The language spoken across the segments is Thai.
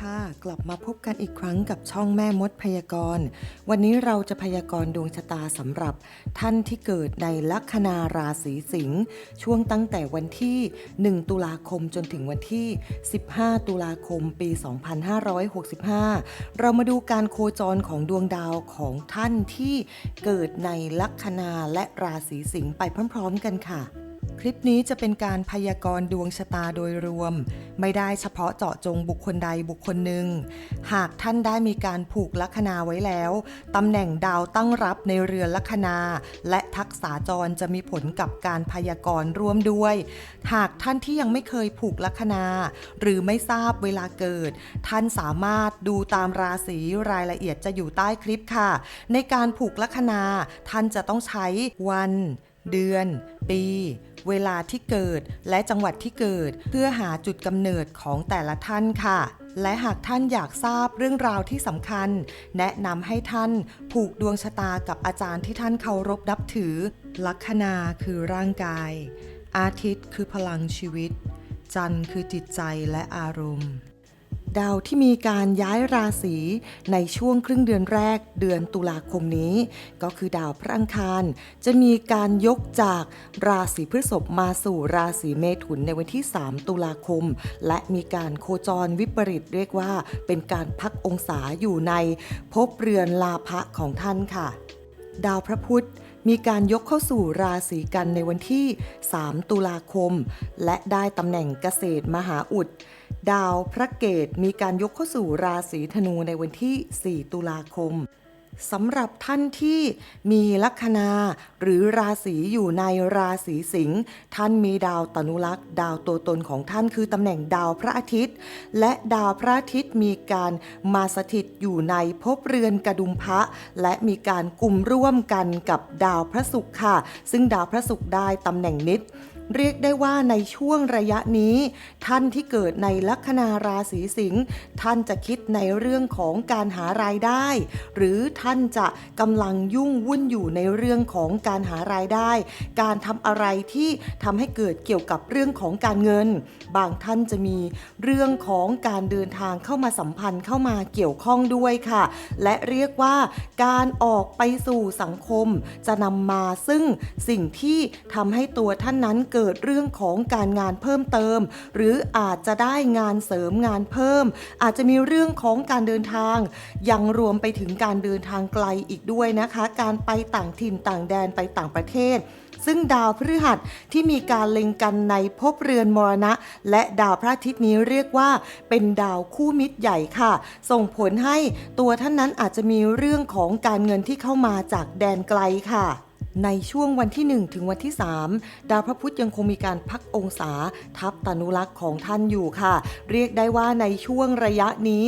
ค่ะ กลับมาพบกันอีกครั้งกับช่องแม่มดพยากรณ์ วันนี้เราจะพยากรณ์ดวงชะตาสำหรับ ท่านที่เกิดในลัคนาราศีสิงห์ช่วงตั้งแต่วันที่ 1 ตุลาคมจนถึงวันที่ 15 ตุลาคมปี 2565 เรามาดูการโคจรของดวงดาวของท่านที่เกิดในลัคนาและราศีสิงห์ไปพร้อม ๆ กันค่ะ คลิปนี้จะเป็นการพยากรณ์ดวงชะตาโดยรวม ไม่ได้เฉพาะเจาะจงบุคคลใดบุคคลหนึ่ง หากท่านได้มีการผูกลัคนาไว้แล้วตำแหน่งดาวตั้งรับในเรือนลัคนา และทักษาจรจะมีผลกับการพยากรณ์ร่วมด้วย หากท่านที่ยังไม่เคยผูกลัคนา หรือไม่ทราบเวลาเกิด ท่านสามารถดูตามราศีรายละเอียดจะอยู่ใต้คลิปค่ะ ในการผูกลัคนาท่านจะต้องใช้วัน เดือน ปี เวลาที่เกิดและจังหวัดที่เกิด เพื่อหาจุดกำเนิดของแต่ละท่านค่ะ และหากท่านอยากทราบเรื่องราวที่สำคัญ แนะนำให้ท่านผูกดวงชะตากับอาจารย์ที่ท่านเคารพนับถือ ลัคนาคือร่างกาย อาทิตย์คือพลังชีวิต จันทร์คือจิตใจและอารมณ์ ดาวที่มีการย้ายราศีในช่วงครึ่งเดือนแรกเดือนตุลาคมนี้ ก็คือดาวพระอังคาร จะมีการยกจากราศีพฤษภมาสู่ราศีเมถุนในวันที่ 3 ตุลาคม และมีการโคจรวิปริตเรียกว่า เป็นการพักองศาอยู่ในภพเรือนลาภะของท่านค่ะ ดาวพระพุธ มีการยกเข้าสู่ราศีกันในวันที่ 3 ตุลาคม และได้ตำแหน่งเกษตรมหาอุด ดาวพระเกตมีการยกเข้าสู่ราศีธนูในวันที่ 4 ตุลาคม สำหรับท่านที่มีลัคนาหรือราศีอยู่ในราศีสิงห์ท่านมีดาวตนุลักษ์ ดาวตัวตนของท่านคือตำแหน่งดาวพระอาทิตย์ และดาวพระอาทิตย์มีการมาสถิตอยู่ในภพเรือนกระดุมพระ และมีการกลุ่มร่วมกันกับดาวพระศุกร์ค่ะ ซึ่งดาวพระศุกร์ได้ตำแหน่งนิด เรียกได้ว่าในช่วงระยะนี้ ท่านที่เกิดในลัคนาราศีสิงห์ท่านจะคิดในเรื่องของการหารายได้ หรือท่านจะกำลังยุ่งวุ่นอยู่ในเรื่องของการหารายได้ การทำอะไรที่ทำให้เกิดเกี่ยวกับเรื่องของการเงิน บางท่านจะมีเรื่องของการเดินทางเข้ามาสัมพันธ์เข้ามาเกี่ยวข้องด้วยค่ะ และเรียกว่าการออกไปสู่สังคมจะนำมาซึ่งสิ่งที่ทำให้ตัวท่านนั้นเกิดเรื่องของการงานเพิ่มเติม หรืออาจจะได้งานเสริมงานเพิ่ม อาจจะมีเรื่องของการเดินทาง ยังรวมไปถึงการเดินทางไกลอีกด้วยนะคะ การไปต่างถิ่นต่างแดนไปต่างประเทศซึ่งดาวพฤหัสที่มีการเล็งกันในภพเรือนมรณะ และดาวพระอาทิตย์นี้เรียกว่า เป็นดาวคู่มิตรใหญ่ค่ะ ส่งผลให้ตัวท่านนั้นอาจจะมีเรื่องของการเงินที่เข้ามาจากแดนไกลค่ะ ในช่วงวันที่ 1 ถึงวันที่ 3 ดาวพระพุธยังคงมีการพักองศาทับตนุลักษ์ของท่านอยู่ค่ะ เรียกได้ว่าในช่วงระยะนี้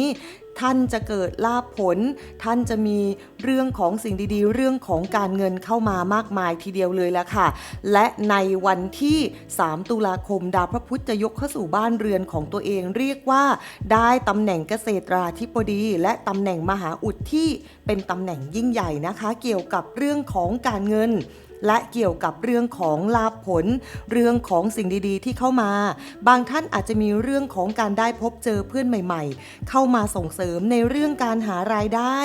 ท่านจะเกิดลาภผล ท่านจะมีเรื่องของสิ่งดีๆ เรื่องของการเงินเข้ามามากมายทีเดียวเลยละค่ะ และในวันที่ 3 ตุลาคมดาวพระพุธจะยกเข้าสู่บ้านเรือนของตัวเองเรียกว่า ได้ตำแหน่งเกษตราธิบดี และตำแหน่งมหาอุดที่เป็นตำแหน่งยิ่งใหญ่นะคะ เกี่ยวกับเรื่องของการเงิน และเกี่ยวกับเรื่องของลาภผล เรื่องของสิ่งดีๆ ที่เข้ามา บางท่านอาจจะมีเรื่องของการได้พบเจอเพื่อนใหม่ ๆ เข้ามาส่งเสริมในเรื่องการหารายได้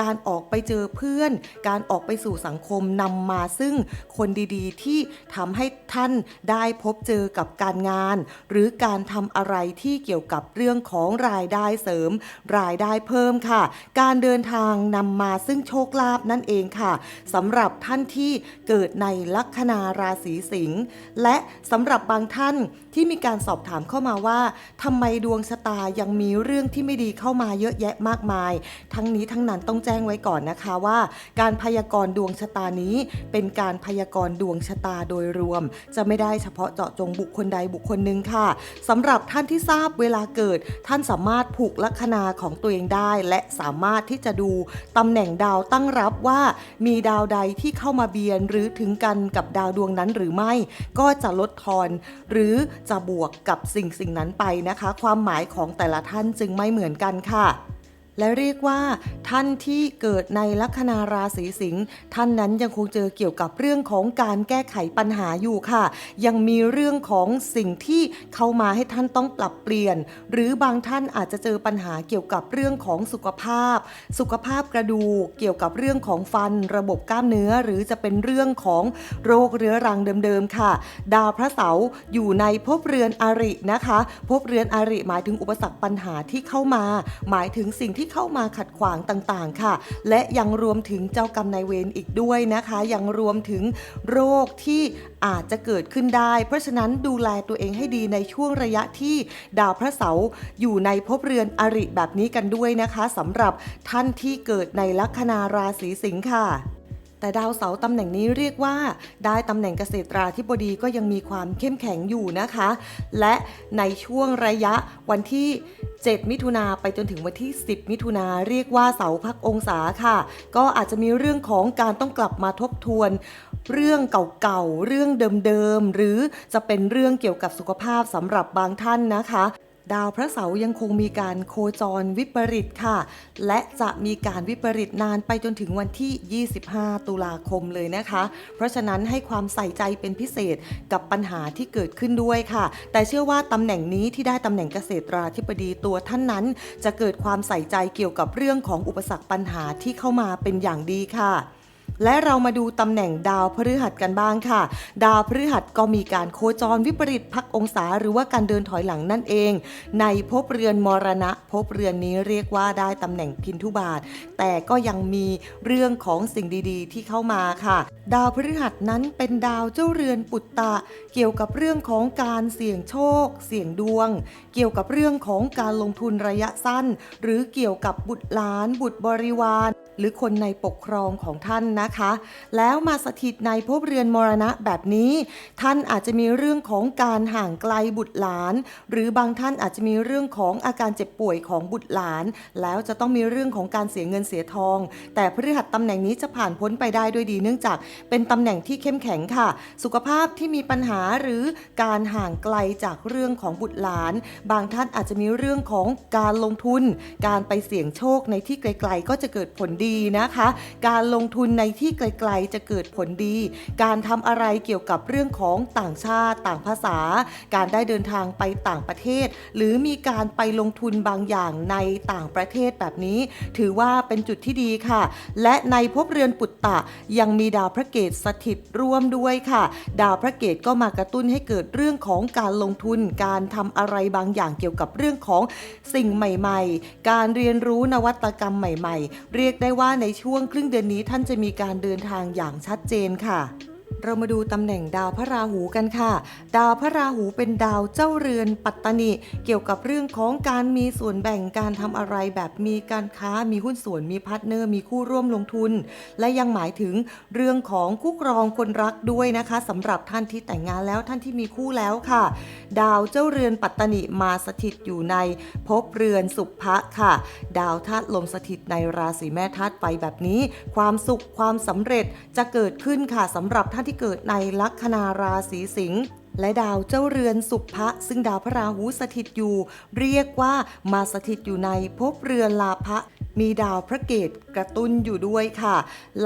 การออกไปเจอเพื่อน การออกไปสู่สังคมนำมาซึ่งคนดีๆ ที่ทำให้ท่านได้พบเจอกับการงาน หรือการทำอะไรที่เกี่ยวกับเรื่องของรายได้เสริม รายได้เพิ่มค่ะ การเดินทางนำมาซึ่งโชคลาภนั่นเองค่ะสำหรับท่านที่เกิดในลัคนาราศีสิงห์และสำหรับบางท่านที่มีการสอบถามเข้ามาว่าทำไมดวงชะตายังมีเรื่องที่ไม่ดีเข้ามาเยอะแยะมากมาย ทั้งนี้ทั้งนั้นต้องแจ้งไว้ก่อนนะคะว่า การพยากรณ์ดวงชะตานี้ เป็นการพยากรณ์ดวงชะตาโดยรวม จะไม่ได้เฉพาะเจาะจงบุคคลใดบุคคลหนึ่งค่ะสำหรับท่านที่ทราบเวลาเกิด ท่านสามารถผูกลัคนาของตัวเองได้ และสามารถที่จะดูตำแหน่งดาวตั้งรับว่า มีดาวใดที่เข้ามาเบียนหรือถึงกันกับดาวดวงนั้นหรือไม่ ก็จะลดทอน หรือจะบวกกับสิ่งสิ่งนั้นไปนะคะ ความหมายของแต่ละท่านจึงไม่เหมือนกันค่ะ และเรียกว่าท่านที่เกิดในลัคนาราศีสิงห์ท่านนั้นยังคงเจอเกี่ยวกับเรื่องของการแก้ไขปัญหาอยู่ค่ะ ยังมีเรื่องของสิ่งที่เข้ามาให้ท่านต้องปรับเปลี่ยน หรือบางท่านอาจจะเจอปัญหาเกี่ยวกับเรื่องของสุขภาพ สุขภาพกระดูกเกี่ยวกับเรื่องของฟัน ระบบกล้ามเนื้อหรือจะเป็นเรื่องของโรคเรื้อรังเดิมๆค่ะ ดาวพระเสาร์อยู่ในภพเรือนอรินะคะภพเรือนอริหมายถึงอุปสรรคปัญหาที่เข้ามา หมายถึงสิ่งที่เข้ามาขัดขวางต่างๆค่ะ และยังรวมถึงเจ้ากรรมนายเวรอีกด้วยนะคะ ยังรวมถึงโรคที่อาจจะเกิดขึ้นได้ เพราะฉะนั้นดูแลตัวเองให้ดีในช่วงระยะที่ดาวพระเสาร์อยู่ในภพเรือนอริแบบนี้กันด้วยนะคะสำหรับท่านที่เกิดในลัคนาราศีสิงค์ค่ะ แต่ดาวเสาร์ตำแหน่งนี้เรียกว่า ได้ตำแหน่งเกษตราธิบดีก็ยังมีความเข้มแข็งอยู่นะคะ และในช่วงระยะวันที่ 7 มิถุนาไปจนถึงวันที่ 10 มิถุนาเรียกว่าเสาพักองศาค่ะ ก็อาจจะมีเรื่องของการต้องกลับมาทบทวน เรื่องเก่าๆเรื่องเดิมๆหรือจะเป็นเรื่องเกี่ยวกับสุขภาพสำหรับบางท่านนะคะ ดาวพระเสาร์ยังคงมีการโคจรวิปริตค่ะ และจะมีการวิปริตนานไปจนถึงวันที่ 25 ตุลาคมเลยนะคะ เพราะฉะนั้นให้ความใส่ใจเป็นพิเศษกับปัญหาที่เกิดขึ้นด้วยค่ะ แต่เชื่อว่าตำแหน่งนี้ที่ได้ตำแหน่งเกษตราธิบดีตัวท่านนั้น จะเกิดความใส่ใจเกี่ยวกับเรื่องของอุปสรรคปัญหาที่เข้ามาเป็นอย่างดีค่ะ และเรามาดูตำแหน่งดาวพฤหัสกันบ้างค่ะ ดาวพฤหัสก็มีการโคจรวิปริตพักองศาหรือว่าการเดินถอยหลังนั่นเอง ในภพเรือนมรณะภพเรือนนี้เรียกว่าได้ตำแหน่งพินทุบาท แต่ก็ยังมีเรื่องของสิ่งดีๆ ที่เข้ามาค่ะ ดาวพฤหัสนั้นเป็นดาวเจ้าเรือนปุตตะ เกี่ยวกับเรื่องของการเสี่ยงโชค เสี่ยงดวง เกี่ยวกับเรื่องของการลงทุนระยะสั้น หรือเกี่ยวกับบุตรหลาน บุตรบริวาร หรือคนในปกครองของท่านนะคะ แล้วมาสถิตในภพเรือนมรณะแบบนี้ ท่านอาจจะมีเรื่องของการห่างไกลบุตรหลาน หรือบางท่านอาจจะมีเรื่องของอาการเจ็บป่วยของบุตรหลาน แล้วจะต้องมีเรื่องของการเสียเงินเสียทอง แต่พฤหัสตำแหน่งนี้จะผ่านพ้นไปได้ด้วยดี เนื่องจากเป็นตำแหน่งที่เข้มแข็งค่ะ สุขภาพที่มีปัญหาหรือการห่างไกลจากเรื่องของบุตรหลาน บางท่านอาจจะมีเรื่องของการลงทุน การไปเสี่ยงโชคในที่ไกล ๆ ก็จะเกิดผลดีนะคะ การลงทุนในที่ไกลๆจะเกิดผลดี การทำอะไรเกี่ยวกับเรื่องของต่างชาติต่างภาษา การได้เดินทางไปต่างประเทศ หรือมีการไปลงทุนบางอย่างในต่างประเทศแบบนี้ ถือว่าเป็นจุดที่ดีค่ะ และในภพเรือนปุตตะยังมีดาวพระเกตสถิตร่วมด้วยค่ะ ดาวพระเกตก็มากระตุ้นให้เกิดเรื่องของการลงทุน การทำอะไรบางอย่างเกี่ยวกับเรื่องของสิ่งใหม่ ๆ การเรียนรู้นวัตกรรมใหม่ ๆ เรียกได้ว่าในช่วงครึ่งเดือนนี้ท่านจะมีการการเดินทางอย่างชัดเจนค่ะ เรามาดูตำแหน่งดาวพระราหูกันค่ะ ดาวพระราหูเป็นดาวเจ้าเรือนปัตตนิเกี่ยวกับเรื่องของการมีส่วนแบ่งการทำอะไรแบบมีการค้ามีหุ้นส่วนมีพาร์ทเนอร์มีคู่ร่วมลงทุน และยังหมายถึงเรื่องของคู่ครองคนรักด้วยนะคะสำหรับท่านที่แต่งงานแล้วท่านที่มีคู่แล้วค่ะ ดาวเจ้าเรือนปัตตนิมาสถิตอยู่ในภพเรือนสุภะค่ะ ดาวธาตุลมสถิตในราศีแม่ธาตุไฟแบบนี้ ความสุขความสำเร็จจะเกิดขึ้นค่ะสำหรับท่านที่เกิดในลัคนาราศีสิงห์และดาวเจ้าเรือนสุภะซึ่งดาวพระราหูสถิตอยู่ เรียกว่ามาสถิตอยู่ในภพเรือนลาภะมีดาวพระเกตกระตุ้นอยู่ด้วยค่ะ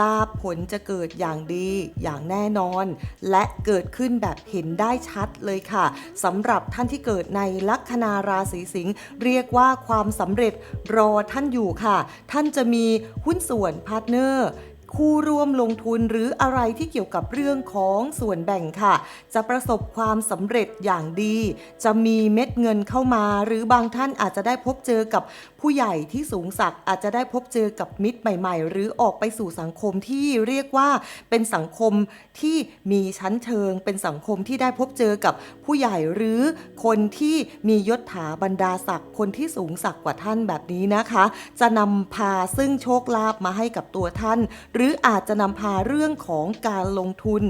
ลาภผลจะเกิดอย่างดีอย่างแน่นอน และเกิดขึ้นแบบเห็นได้ชัดเลยค่ะสำหรับท่านที่เกิดในลัคนาราศีสิงห์เรียกว่าความสำเร็จรอท่านอยู่ค่ะ ท่านจะมีหุ้นส่วนพาร์ทเนอร์ คู่ร่วมลงทุนหรืออะไรที่เกี่ยวกับเรื่องของส่วนแบ่งค่ะ จะประสบความสำเร็จอย่างดี จะมีเม็ดเงินเข้ามา หรือบางท่านอาจจะได้พบเจอกับ ผู้ใหญ่ที่สูงศักดิ์อาจจะได้พบเจอกับมิตรใหม่ ๆ หรือออกไปสู่สังคมที่เรียกว่าเป็นสังคมที่มีชั้นเชิง เป็นสังคมที่ได้พบเจอกับผู้ใหญ่หรือคนที่มียศถาบรรดาศักดิ์คนที่สูงศักดิ์กว่าท่านแบบนี้นะคะ จะนำพาซึ่งโชคลาภมาให้กับตัวท่าน หรืออาจจะนำพาเรื่องของการลงทุน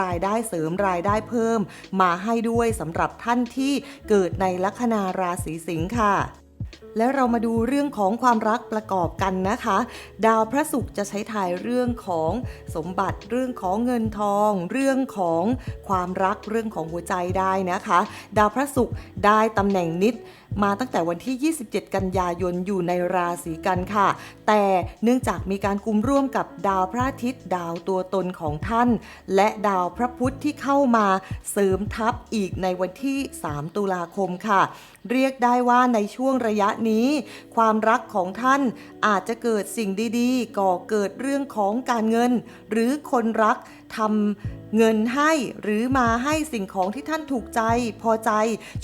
รายได้เสริมรายได้เพิ่ม มาให้ด้วยสำหรับท่านที่เกิดในลัคนาราศีสิงค์ค่ะ แล้วเรามาดูเรื่องของความรักประกอบกันนะคะ ดาวพระศุกร์จะใช้ถ่ายเรื่องของสมบัติเรื่องของเงินทอง เรื่องของความรักเรื่องของหัวใจได้นะคะ ดาวพระศุกร์ได้ตำแหน่งนิด มาตั้งแต่วันที่ 27 กันยายนอยู่ในราศีกันค่ะ แต่เนื่องจากมีการกุมร่วมกับดาวพระอาทิตย์ ดาวตัวตนของท่าน และดาวพระพุธที่เข้ามาเสริมทัพอีกในวันที่ 3 ตุลาคมค่ะ เรียกได้ว่าในช่วงระยะนี้ ความรักของท่านอาจจะเกิดสิ่งดีๆ ก่อเกิดเรื่องของการเงิน หรือคนรักทำ เงินให้หรือมาให้สิ่งของที่ท่านถูกใจพอใจ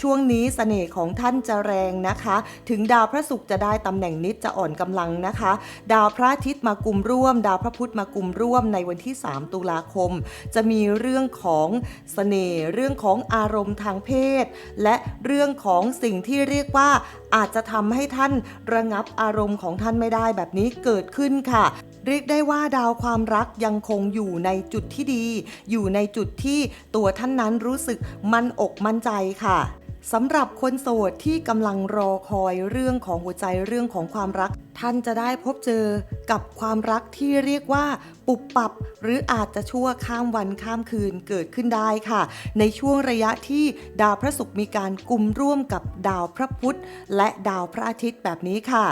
ช่วงนี้เสน่ห์ของท่านจะแรงนะคะ ถึงดาวพระศุกร์จะได้ตำแหน่งนิดจะอ่อนกำลังนะคะ ดาวพระอาทิตย์มากลุ่มร่วม ดาวพระพุธมากลุ่มร่วมในวันที่ 3 ตุลาคม จะมีเรื่องของเสน่ห์เรื่องของอารมณ์ทางเพศ และเรื่องของสิ่งที่เรียกว่าอาจจะทำให้ท่านระงับอารมณ์ของท่านไม่ได้แบบนี้เกิดขึ้นค่ะ เรียกได้ว่าดาวความรักยังคงอยู่ในจุดที่ดี อยู่ในจุดที่ตัวท่านนั้นรู้สึกมั่นอกมั่นใจค่ะสำหรับคนโสดที่กำลังรอคอยเรื่องของหัวใจเรื่องของความรัก ท่านจะได้พบเจอกับความรักที่เรียกว่า ปุบปับ หรืออาจจะชั่วข้ามวันข้ามคืนเกิดขึ้นได้ค่ะ ในช่วงระยะที่ดาวพระศุกร์มีการกลุ่มร่วมกับดาวพระพุธ และดาวพระอาทิตย์แบบนี้ค่ะ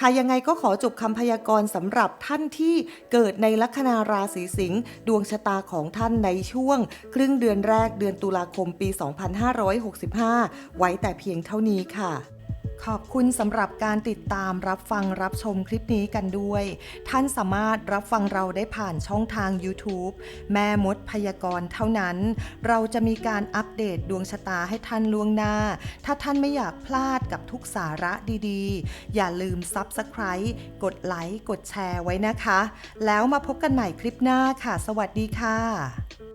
ค่ะยังไงก็ขอจบคำพยากรณ์สำหรับท่านที่เกิดในลัคนาราศีสิงห์ดวงชะตาของท่านในช่วง ครึ่งเดือนแรกเดือนตุลาคมปี 2565 ไว้แต่เพียงเท่านี้ค่ะ ขอบคุณสำหรับการติดตามรับฟังรับชมคลิปนี้กันด้วย ท่านสามารถรับฟังเราได้ผ่านช่องทาง YouTube แม่มดพยากรณ์เท่านั้น เราจะมีการอัปเดตดวงชะตาให้ท่านล่วงหน้า ถ้าท่านไม่อยากพลาดกับทุกสาระดีๆ อย่าลืม Subscribe กดไลค์ กดแชร์ไว้นะคะ แล้วมาพบกันใหม่คลิปหน้าค่ะ สวัสดีค่ะ